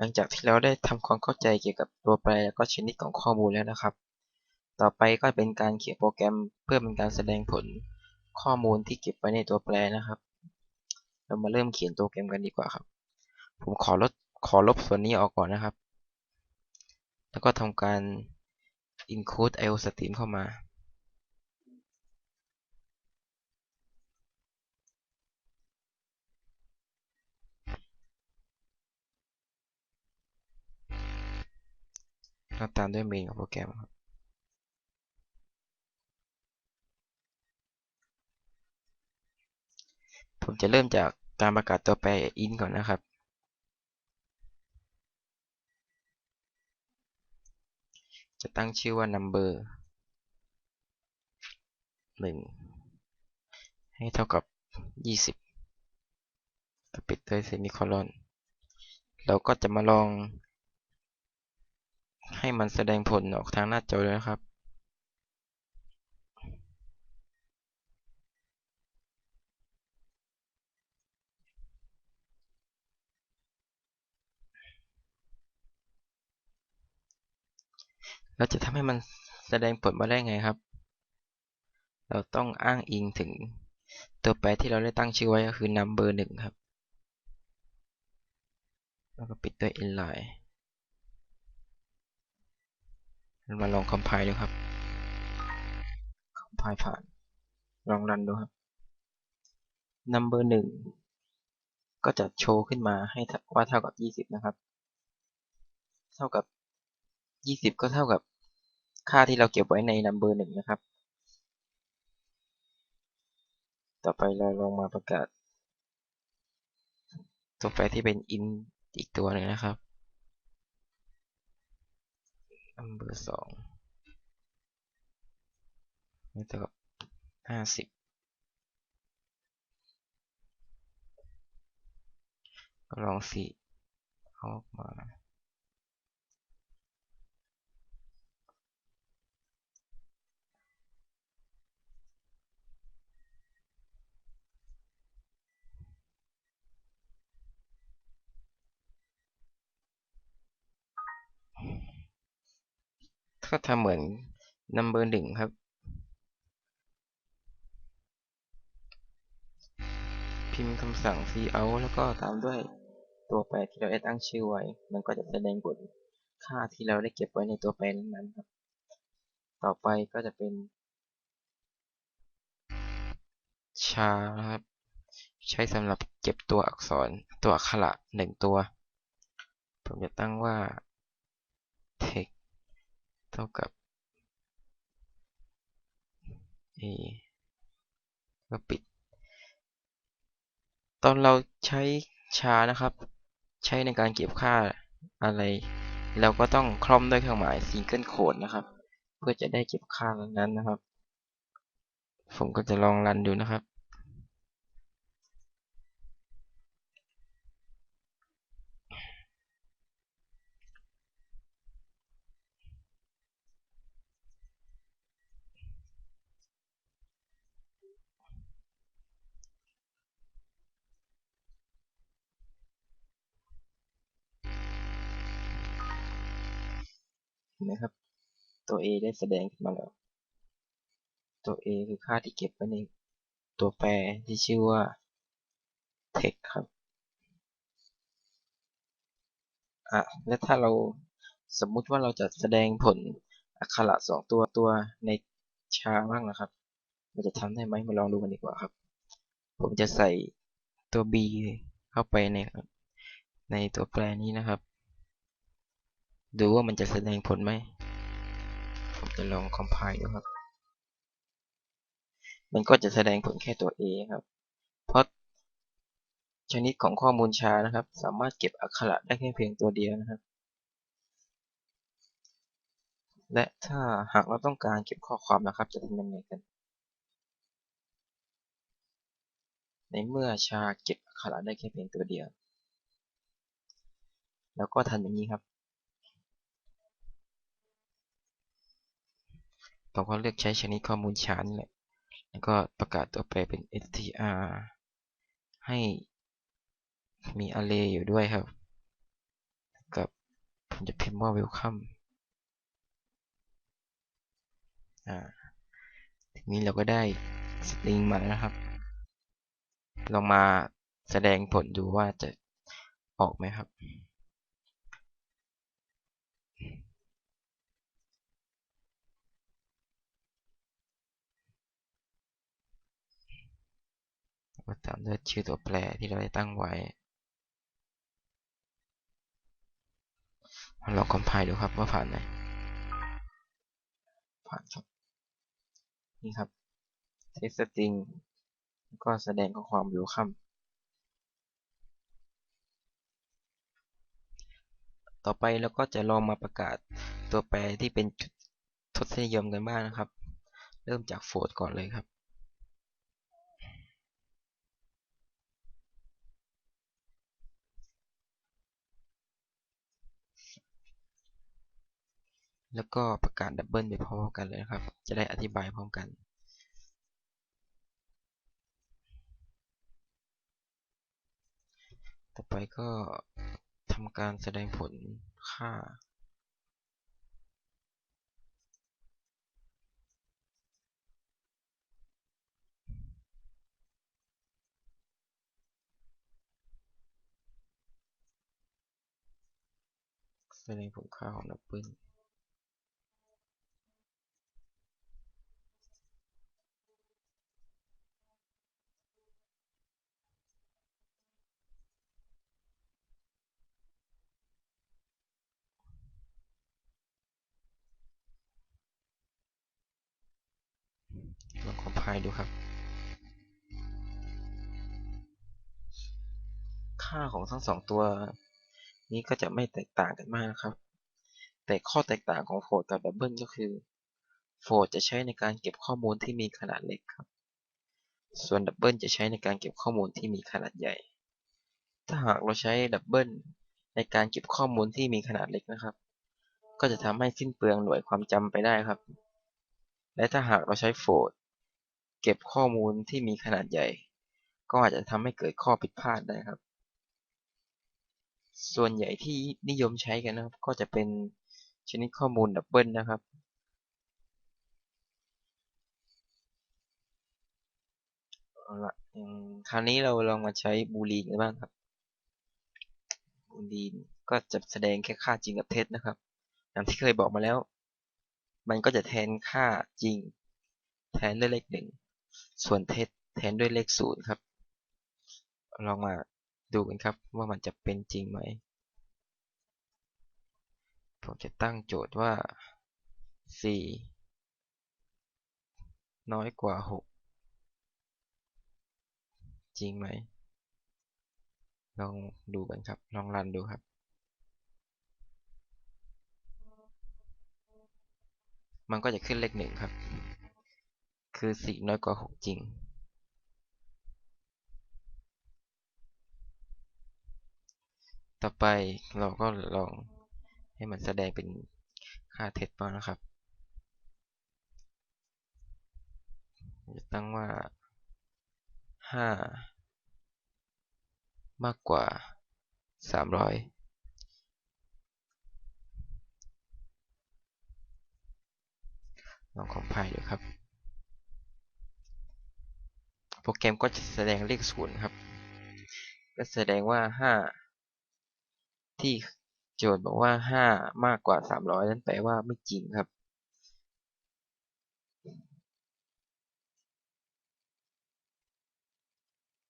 ลังจากที่เราได้ทำความเข้าใจเกี่ยวกับตัวแปรและก็ชนิดของข้อมูลแล้วนะครับ ต่อไปก็เป็นการเขียนโปรแกรมเพื่อเป็นการแสดงผลข้อมูลที่เก็บไว้ในตัวแปรนะครับ เรามาเริ่มเขียนตัวโปรแกรมกันดีกว่าครับ ผมขอลดขอลบส่วนนี้ออกก่อนนะครับ แล้วก็ทำการ include iostream เข้ามา แล้วตามด้วย main ของโปรแกรมครับผมจะเริ่มจากการประกาศตัวแปร in ก่อนนะครับ จะตั้งชื่อว่า number 1 ให้เท่ากับ 20 ปิดด้วยเซมิโคลอน เราก็จะมาลอง ให้มันแสดงผลออกทางหน้าจอเลยนะครับ เราจะทำให้มันแสดงผลมาได้ไงครับ เราต้องอ้างอิงถึงตัวแปรที่เราได้ตั้งชื่อไว้ก็คือ number 1 ครับ แล้วก็ปิดด้วย inline มาลอง compile ดูครับ compile ผ่าน ลองรันดูครับ number 1ก็จะโชว์ขึ้นมาให้ว่าเท่ากับ 20 นะครับ เท่ากับ 20 ก็เท่ากับค่าที่เราเก็บไว้ใน number 1นะครับ ต่อไปเราลองมาประกาศ ตัวแปรที่เป็น in อีกตัวหนึ่งนะครับ อันเบอร์สองนี่เท่ากับห้าสิบก็ลองสี่ออกมานะ ก็ทำเหมือน number หนึ่งครับ พิมพ์คำสั่ง cout แล้วก็ตามด้วยตัวแปรที่เราได้ตั้งชื่อไว้ มันก็จะแสดงผลค่าที่เราได้เก็บไว้ในตัวแปรนั้นครับ ต่อไปก็จะเป็น char นะครับใช้สำหรับเก็บตัวอักษรตัวอักขระหนึ่งตัว ผมจะตั้งว่า text ท่ากับ a ก็ปิด ตอนเราใช้ชานะครับ ใช้ในการเก็บค่าอะไร เราก็ต้องคล่อมด้วยเครื่องหมาย single quote นะครับ เพื่อจะได้เก็บค่านั้นนะครับ ผมก็จะลองรันดูนะครับ ห็นไหมครับ ตัว a ได้แสดงขึ้นมาแล้ว ตัว a คือค่าที่เก็บไว้ในตัวแปรที่ชื่อว่า text ครับอะและถ้าเราสมมุติว่าเราจะแสดงผลอักขระสองตัวตัวในชาบ้างนะครับ เราจะทำได้ไหมมาลองดูกันดีกว่าครับ ผมจะใส่ตัว b เข้าไปในในตัวแปรนี้นะครับ ดูว่ามันจะแสดงผลไหม ผมจะลอง compile ดูครับ มันก็จะแสดงผลแค่ตัว a ครับ เพราะชนิดของข้อมูลชานะครับ สามารถเก็บอักขระได้แค่เพียงตัวเดียวนะครับ และถ้าหากเราต้องการเก็บข้อความนะครับ จะทำยังไงกัน ในเมื่อชาเก็บอักขระได้แค่เพียงตัวเดียว แล้วก็ทำอย่างนี้ครับ เราก็เลือกใช้ชนิดข้อมูลชานี่แหละ แล้วก็ประกาศตัวแปรเป็น str ให้มี array อยู่ด้วยครับก็ผมจะพิมพ์ว่า welcome อ่าทีนี้เราก็ได้สตริงมาแล้วนะครับ ลองมาแสดงผลดูว่าจะออกไหมครับ ก็ตามด้วยชื่อตัวแปรที่เราได้ตั้งไว้ลองคอมไพล์ดูครับว่าผ่านไหมผ่านครับ นี่ครับ text string ก็แสดงข้อความ welcome ต่อไปเราก็จะลองมาประกาศตัวแปรที่เป็นจุดทศนิยมกันบ้างนะครับ เริ่มจาก float ก่อนเลยครับ แล้วก็ประกาศดับเบิลไปพร้อมกันเลยนะครับ จะได้อธิบายพร้อมกัน ต่อไปก็ทำการแสดงผลค่า แสดงผลค่าของดับเบิล ลองคอมไพล์ดูครับ ค่าของทั้งสองตัวนี้ก็จะไม่แตกต่างกันมากครับ แต่ข้อแตกต่างของโฟลกับดับเบิลก็คือโฟลจะใช้ในการเก็บข้อมูลที่มีขนาดเล็กครับ ส่วนดับเบิลจะใช้ในการเก็บข้อมูลที่มีขนาดใหญ่ ถ้าหากเราใช้ดับเบิลในการเก็บข้อมูลที่มีขนาดเล็กนะครับ ก็จะทำให้สิ้นเปลืองหน่วยความจำไปได้ครับ และถ้าหากเราใช้โฟล เก็บข้อมูลที่มีขนาดใหญ่ ก็อาจจะทำให้เกิดข้อผิดพลาดได้ครับ ส่วนใหญ่ที่นิยมใช้กันนะครับ ก็จะเป็นชนิดข้อมูลดับเบิลนะครับ เอาละอย่างคราวนี้เราลองมาใช้บูลีนกันบ้างครับบูลีนก็จะแสดงแค่ค่าจริงกับเท็จนะครับอย่างที่เคยบอกมาแล้ว มันก็จะแทนค่าจริง แทนด้วยเลขหนึ่ง ส่วนเท็จแทนด้วยเลขศูนย์ครับ ลองมาดูกันครับว่ามันจะเป็นจริงไหม ผมจะตั้งโจทย์ว่า 4 น้อยกว่า 6 จริงไหม ลองดูกันครับ ลองรันดูครับ มันก็จะขึ้นเลขหนึ่งครับ คือ4น้อยกว่า6จริงต่อไปเราก็ลองให้มันแสดงเป็นค่าเท็จบ้างนะครับ จะตั้งว่า 5 มากกว่า 300ลองคอมไพล์ดูครับ โปรแกรมก็จะแสดงเลขศูนย์ครับ ก็แสดงว่า5ที่โจทย์บอกว่า5มากกว่า300นั้นแปลว่าไม่จริงครับ